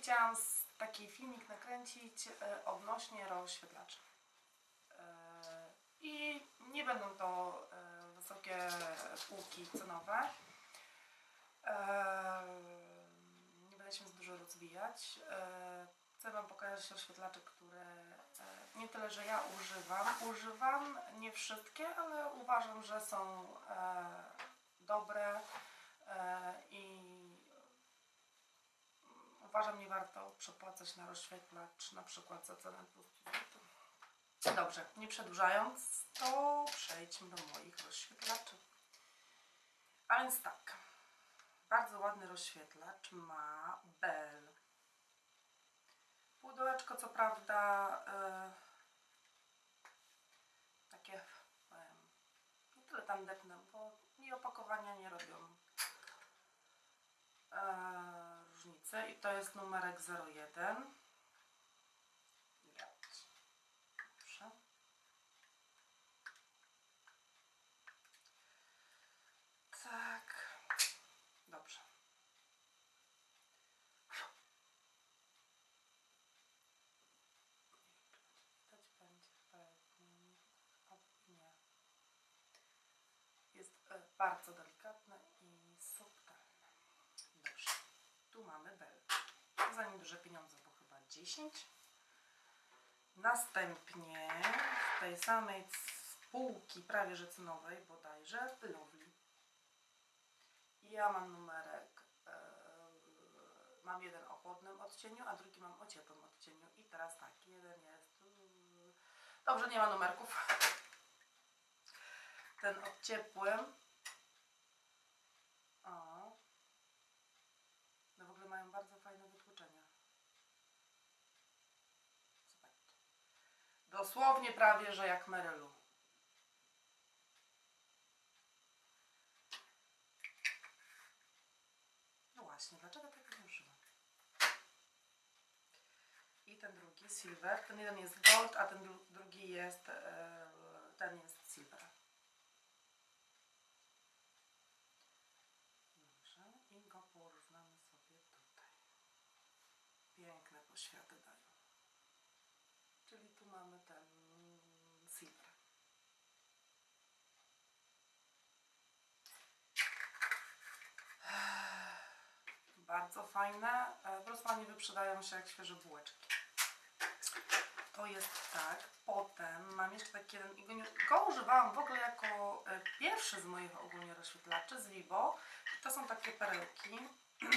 chciałam taki filmik nakręcić e, odnośnie rozświetlaczy. E, I nie będą to e, wysokie półki cenowe. Nie będę się dużo rozwijać. Chcę Wam pokazać rozświetlacze, które nie tyle, że ja używam. Używam nie wszystkie, ale uważam, że są dobre i uważam, nie warto przepłacać na rozświetlacz, na przykład za cenę 200 zł. Dobrze, nie przedłużając, to przejdźmy do moich rozświetlaczy. A więc tak, bardzo ładny rozświetlacz ma Bell. Pudełeczko co prawda e, takie powiem, nie tyle tandetne, bo mi opakowania nie robią różnicy i to jest numerek 01 Widać. Dobrze. tak. Dobrze. Będzie nie. Jest e, bardzo i subtelne Dobrze, tu mamy bel. Za nim duże pieniądze, bo chyba 10. Następnie z tej samej spółki, prawie że cenowej bodajże, Lovely. I ja mam numerek, e, mam jeden o chłodnym odcieniu, a drugi mam o ciepłym odcieniu. I teraz tak, jeden jest... Dobrze, nie ma numerków. Ten od ciepłym. O, no w ogóle mają bardzo fajne wytłuczenia. Zobaczcie. Dosłownie prawie, że jak Merylu. No właśnie, dlaczego tego nie? I ten drugi, silver. Ten jeden jest gold, a ten dru- drugi jest, e, ten jest silver. Dobrze, i go porównamy sobie tutaj. Piękne poświaty dają. Czyli tu mamy ten silver. Bardzo fajne. E, W Rosmanie wyprzedają się jak świeże bułeczki. To jest tak. Potem mam jeszcze taki jeden i go, nie, go używałam w ogóle jako e, pierwszy z moich ogólnie rozświetlaczy z Vivo. To są takie perełki.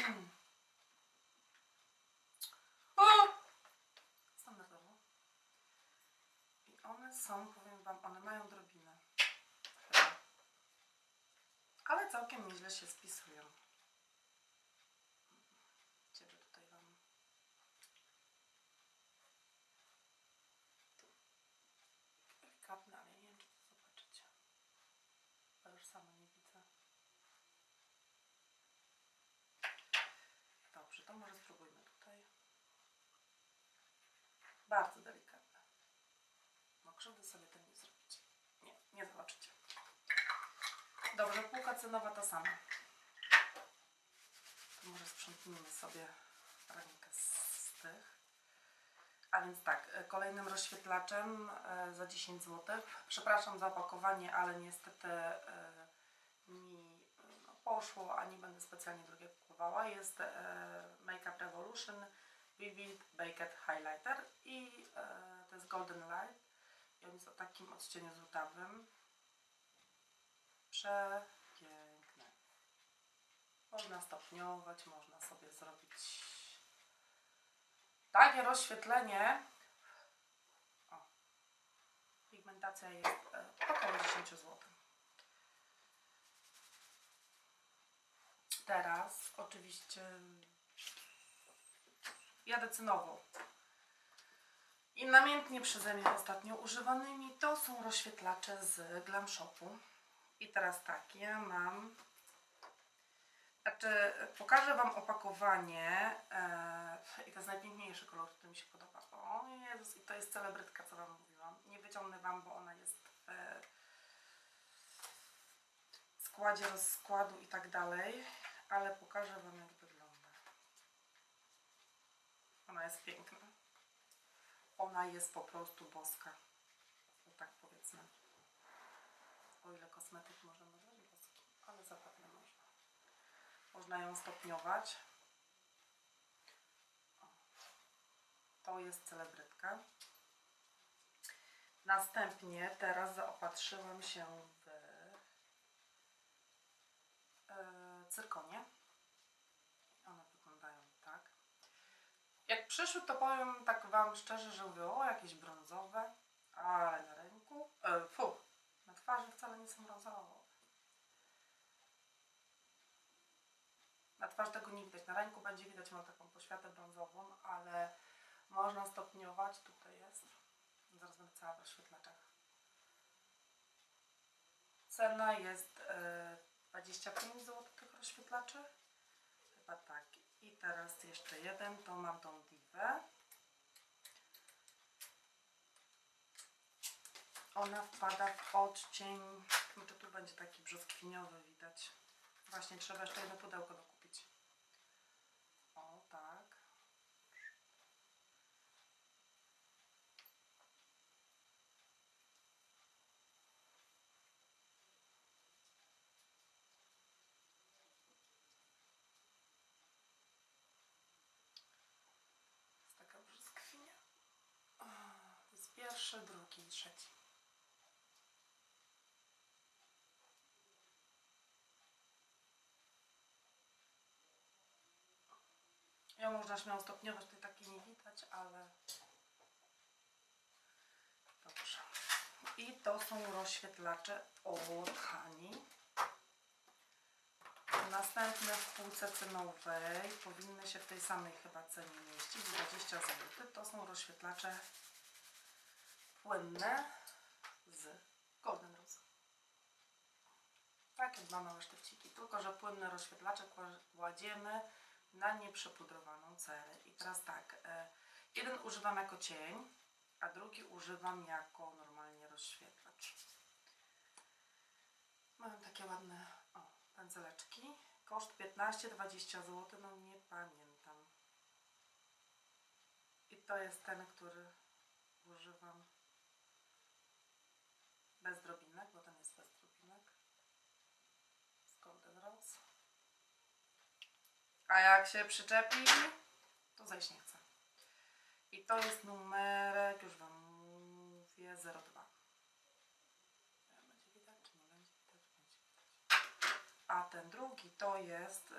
o! Standardowo. I one są, powiem Wam, one mają drobinę. Ale całkiem nieźle się spisują. Ciebie tutaj Wam. Delikatne, ale nie wiem, czy to zobaczycie. Bo już sama nie widzę. Dobrze, to może spróbujmy tutaj. Bardzo delikatne. No krzywdy sobie tym nie zrobicie. Nie, nie zobaczycie. Dobrze, półka cenowa ta sama. To może sprzątnijmy sobie rękę z, tych. A więc tak, e, kolejnym rozświetlaczem e, za 10 zł. Przepraszam za opakowanie, ale niestety e, mi no, poszło, a nie będę specjalnie drugiego kupowała. Jest e, Makeup Revolution Vivid Baked Highlighter i to jest Golden Light. I on jest o takim odcieniu złotawym. Przepiękne. Można stopniować, można sobie zrobić takie rozświetlenie. O. Pigmentacja jest e, około 10 zł. Teraz oczywiście jadę cynowo. I namiętnie przeze mnie ostatnio używanymi to są rozświetlacze z Glam Shopu. I teraz tak, ja mam znaczy, pokażę Wam opakowanie e, i to jest najpiękniejszy kolor, który mi się podoba. O Jezus, i to jest celebrytka, co Wam mówiłam. Nie wyciągnę Wam, bo ona jest w składzie rozkładu i tak dalej, ale pokażę Wam, jak wygląda. Ona jest piękna. Ona jest po prostu boska. Tak powiedzmy. O ile kosmetyk można nazwać boski, ale zapewne można. Można ją stopniować. To jest celebrytka. Następnie teraz zaopatrzyłam się w e, cyrkonie. One wyglądają tak. Jak przyszły, to powiem tak Wam szczerze, że mówię, o jakieś brązowe, ale na ręku, e, fu, na twarzy wcale nie są brązowe. Tego nie widać, na ręku będzie widać, mam taką poświatę brązową, ale można stopniować, tutaj jest. Zaraz będę cała w rozświetlaczach. Cena jest e, 25 zł tych rozświetlaczy. Chyba tak. I teraz jeszcze jeden, to mam tą Divę. Ona wpada w odcień, znaczy tu będzie taki brzoskwiniowy widać. Właśnie trzeba jeszcze jedno pudełko dokupić. O, tak. jest taka brzoskwinia. O, To jest pierwszy, drugi i trzeci. Ja można śmiało stopniować, tutaj takiej nie widać, ale dobrze. I to są rozświetlacze od Hani. Następne w półce cenowej powinny się w tej samej chyba cenie mieścić, 20 zł. To są rozświetlacze płynne z Golden Rose. Takie dwa małe sztywciki, tylko że płynne rozświetlacze kła- kładziemy na nieprzepudrowaną cerę. I teraz tak, e, jeden używam jako cień, a drugi używam jako normalnie rozświetlacz. Mam takie ładne o, pędzeleczki. Koszt 15-20 zł, no nie pamiętam. I to jest ten, który używam drobinek, bo ten jest bez drobinek. Z Golden Rose. A jak się przyczepi, to zejść nie chce. I to jest numerek, już Wam mówię, 02. Nie wiem, Będzie widać, czy nie będzie widać? Będzie widać. A ten drugi to jest yy,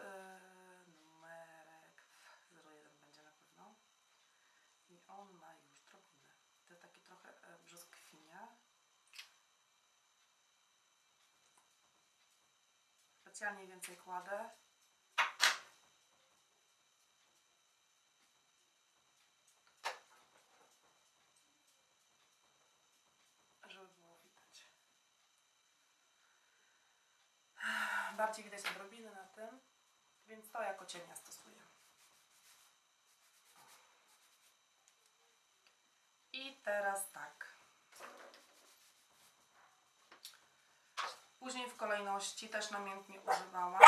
numerek 01 będzie na pewno. I on ma już drobinę. To jest taki trochę e, brzoskwinia. Specjalnie więcej kładę. żeby było widać. Bardziej widać odrobiny na tym, więc to jako cienia stosuję. I teraz tak. Później w kolejności też namiętnie używałam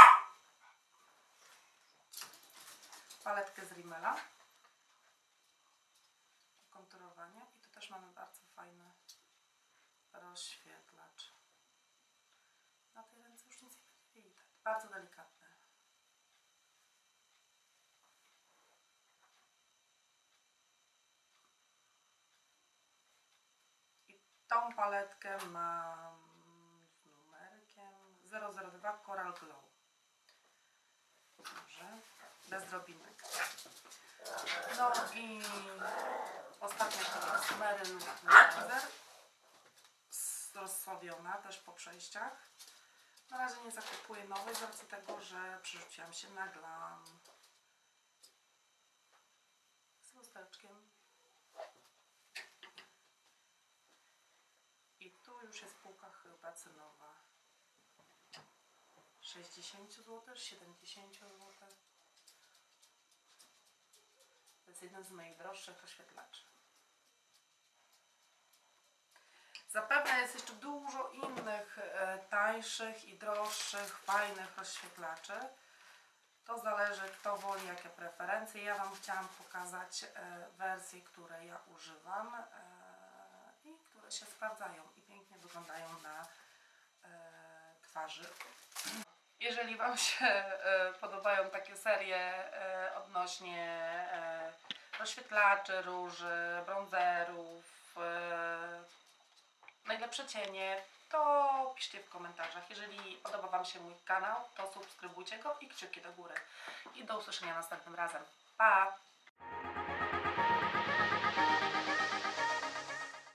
paletkę z Rimmela konturowanie i tu też mamy bardzo fajny rozświetlacz. Na tej ręce już nic nie widać. Bardzo delikatny. I tą paletkę mam 002 Coral Glow. Dobrze. Bez drobinek. No i ostatnia to jest Meryl Laser rozsławiona też po przejściach. Na razie nie zakupuję nowej z racji tego, że przerzuciłam się na glam. Z lustereczkiem. I tu już jest półka chyba cenowa. 60 zł, 70 zł. To jest jeden z moich droższych oświetlaczy. Zapewne jest jeszcze dużo innych e, tańszych i droższych, fajnych rozświetlaczy. To zależy, kto woli, jakie preferencje. Ja Wam chciałam pokazać e, wersje, które ja używam e, i które się sprawdzają i pięknie wyglądają na twarzy. Jeżeli Wam się e, podobają takie serie e, odnośnie e, rozświetlaczy, róży, bronzerów, najlepsze cienie, to piszcie w komentarzach. Jeżeli podoba Wam się mój kanał, to subskrybujcie go i kciuki do góry. I do usłyszenia następnym razem. Pa!